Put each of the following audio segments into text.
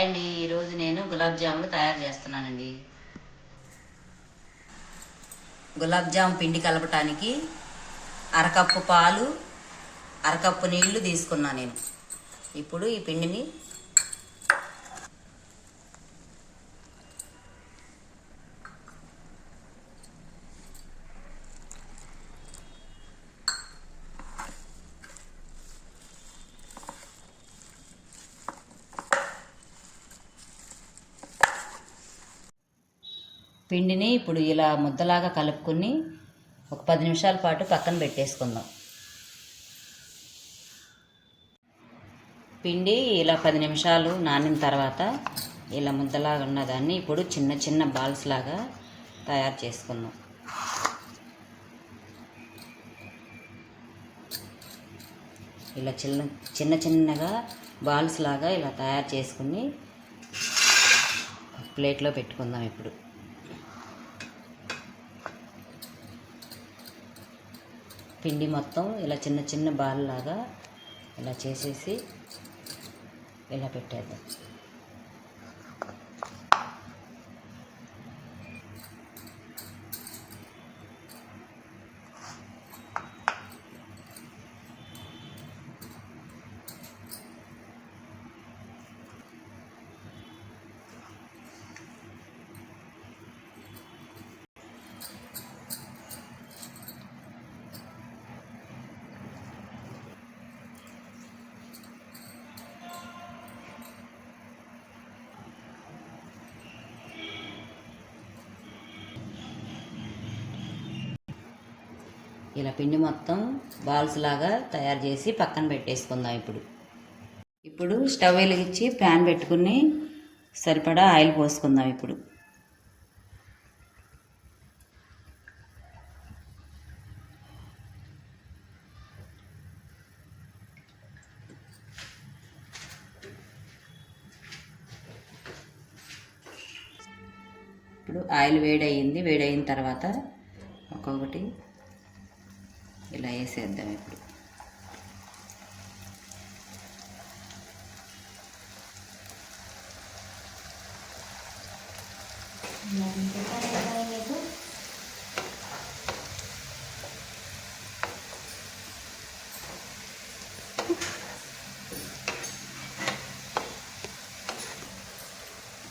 Hi అండి ఈరోజు నేను గులాబ్ జాములు తయారు చేస్తున్నానండి. గులాబ్ జామ్ పిండి కలపటానికి అరకప్పు పాలు అరకప్పు నీళ్ళు తీసుకున్నా నేను. ఇప్పుడు ఈ పిండిని పిండిని ఇప్పుడు ఇలా ముద్దలాగా కలుపుకొని ఒక పది నిమిషాల పాటు పక్కన పెట్టేసుకుందాం. పిండి ఇలా పది నిమిషాలు నానిన తర్వాత ఇలా ముద్దలాగా ఉన్నదాన్ని ఇప్పుడు చిన్న చిన్న బాల్స్ లాగా తయారు చేసుకుందాం. ఇలా చిన్న చిన్న చిన్నగా బాల్స్ లాగా ఇలా తయారు చేసుకుని ప్లేట్లో పెట్టుకుందాం ఇప్పుడు. పిండి మొత్తం ఇలా చిన్న చిన్న బాల్లాగా ఇలా చేసేసి ఇలా పెట్టేద్దాం. ఇలా పిండి మొత్తం బాల్స్ లాగా తయారు చేసి పక్కన పెట్టేసుకుందాం ఇప్పుడు. ఇప్పుడు స్టవ్ వెలిగించి ప్యాన్ పెట్టుకుని సరిపడా ఆయిల్ పోసుకుందాం ఇప్పుడు. ఇప్పుడు ఆయిల్ వేడయింది. వేడైన తర్వాత ఒక్కొక్కటి ఇలా వేసేద్దాం ఇప్పుడు.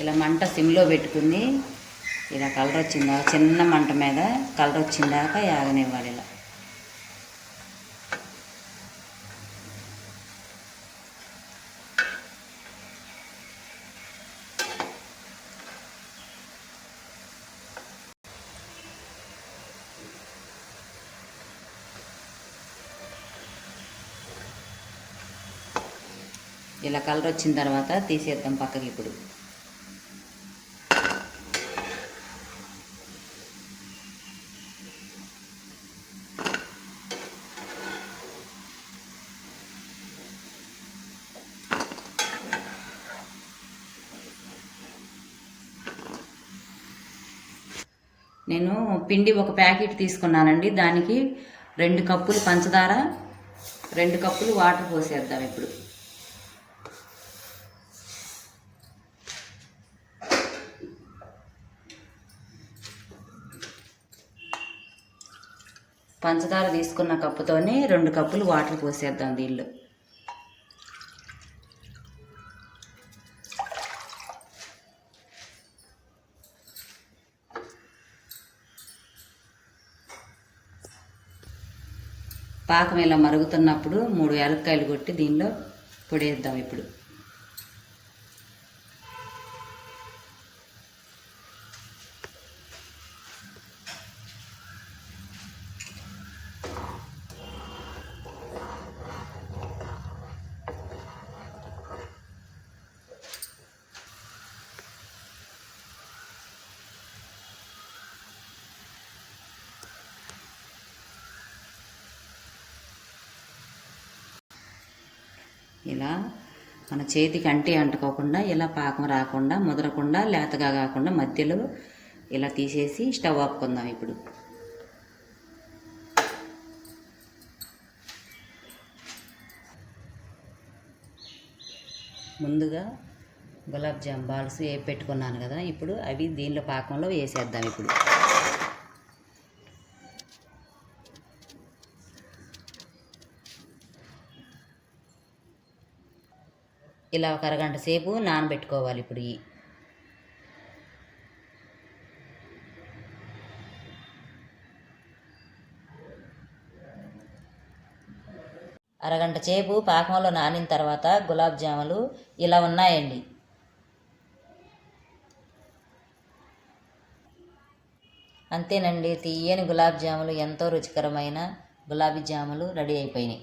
ఇలా మంట సిమ్లో పెట్టుకుని ఇలా కలర్ వచ్చిందా చిన్న మంట మీద కలర్ వచ్చిందాక యాగనివ్వాలి ఇలా. ఇలా కలర్ వచ్చిన తర్వాత తీసేద్దాం పక్కకి ఇప్పుడు. నేను పిండి ఒక ప్యాకెట్ తీసుకున్నానండి. దానికి రెండు కప్పులు పంచదార రెండు కప్పులు వాటర్ పోసేద్దాం ఇప్పుడు. పంచదార తీసుకున్న కప్పుతోనే రెండు కప్పులు వాటర్ పోసేద్దాం దీనిలో. పాకం ఇలా మరుగుతున్నప్పుడు మూడు యాలక్కాయలు కొట్టి దీనిలో పొడేద్దాం ఇప్పుడు. ఇలా మన చేతికి అంటి అంటుకోకుండా ఇలా పాకం రాకుండా ముదరకుండా లేతగా కాకుండా మధ్యలో ఇలా తీసేసి స్టవ్ ఆపుకుందాం ఇప్పుడు. ముందుగా గులాబ్ జామ్ బాల్స్ ఏ పెట్టుకున్నాను కదా ఇప్పుడు అవి దీనిలో పాకంలో వేసేద్దాం ఇప్పుడు. ఇలా ఒక అరగంట సేపు నానబెట్టుకోవాలి ఇప్పుడు ఈ. అరగంట సేపు పాకంలో నానిన తర్వాత గులాబ్ జాములు ఇలా ఉన్నాయండి. అంతేనండి తీయని గులాబ్ జాములు ఎంతో రుచికరమైన గులాబీ జాములు రెడీ అయిపోయినాయి.